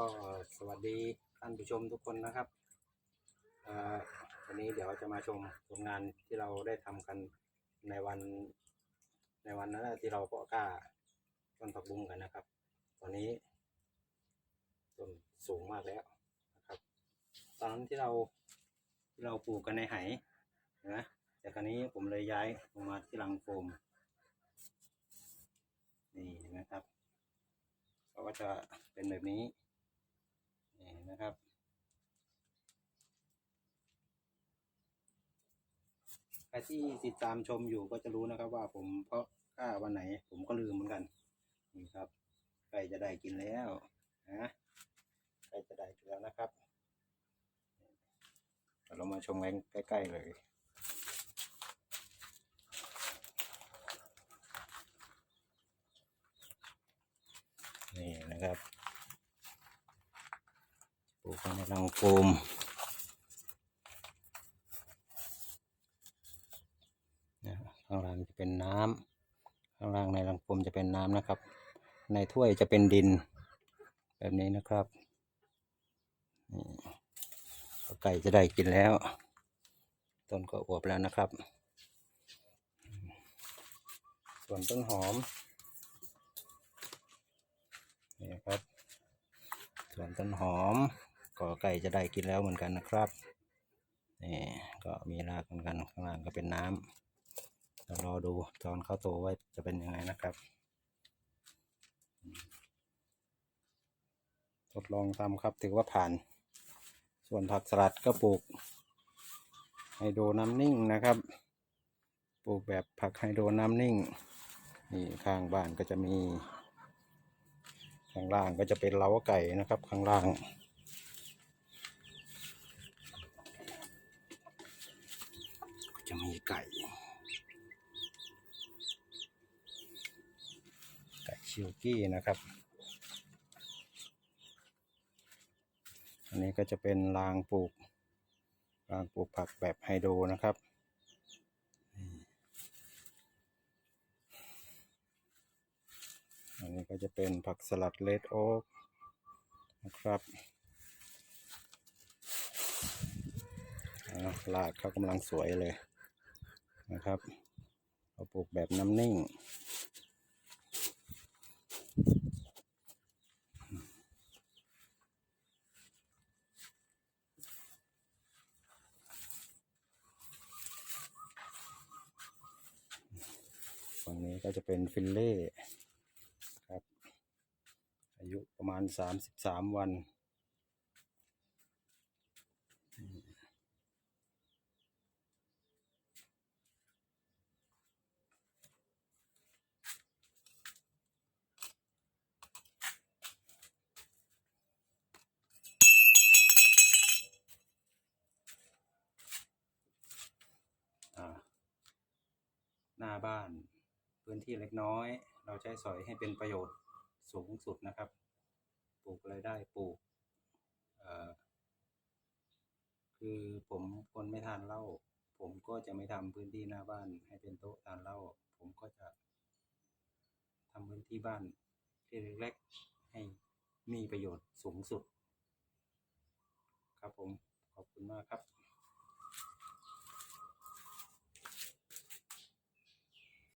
ก็สวัสดีท่านผู้ชมทุกคนนะครับอันนี้เดี๋ยวจะมาชมผลงานที่เราได้ทำกันในวัน ในวันนั้นที่เราเพาะกล้าต้นผักบุ้งกันนะครับ ตอนนี้ต้นสูงมากแล้วนะครับ ตอนนั้นที่เราที่เราปลูกกันในไหนไหมแต่คราวนี้ผมเลยย้ายลงมาที่รังโฟมนี่นะครับ เขาก็จะเป็นแบบนี้ นี่เห็นะครับ ใครที่ติดตามชมอยู่ก็จะรู้นะครับ ว่าผมเพาะกล้าวันไหน ผมก็ลืมเหมือนกัน นี่ครับใกล้จะได้กินแล้วนะใกล้จะได้กินแล้วนะครับเดี๋ยวเรามาชมกันใกล้ๆเลยนี่นะครับ ลูกในรังโฟมนะข้างล่างจะเป็นน้ำข้างล่างในรังโฟมจะเป็นน้ำนะครับ ในถ้วยจะเป็นดิน แบบนี้นะครับไก่จะได้กินแล้ว ต้นก็อวบแล้วนะครับ ส่วนต้นหอม นี่ครับ ส่วนต้นหอม ก็ไก่จะได้กินแล้วเหมือนกันนะครับนี่ก็มีรากเหมือนกันข้างล่างก็เป็นน้ำเดี๋ยวรอดูตอนเข้าโตว่าจะเป็นยังไงนะครับ ทดลองทำครับถือว่าผ่าน ส่วนผักสลัดก็ปลูกไฮโดรน้ำนิ่งนะครับ ปลูกแบบผักไฮโดรน้ำนิ่ง นี่ข้างบ้านก็จะมี ข้างล่างก็จะเป็นเล้าไก่นะครับ ข้างล่าง ก็จะมีไก่ ไก่ ชิลกี้นะครับ อันนี้ก็จะเป็นรางปลูกรางปลูกผักแบบไฮโดรนะครับอันนี้ก็จะเป็นผักสลัดเลดโอ๊กนะครับลากเขากำลังสวยเลยนะครับเราปลูกแบบน้ำนิ่ง นี้ก็จะเป็นฟิลเล่ครับ อายุประมาณสามสิบสามวันอ่าหน้าบ้าน พื้นที่เล็กน้อย เราใช้สอยให้เป็นประโยชน์สูงสุดนะครับ ปลูกอะไรได้ปลูกเอ่อคือผมคนไม่ทานเหล้าผมก็จะไม่ทำพื้นที่หน้าบ้าน ให้เป็นโต๊ะทานเหล้าผมก็จะทำพื้นที่บ้านที่เล็กๆให้มีประโยชน์สูงสุด ครับผมขอบคุณมากครับ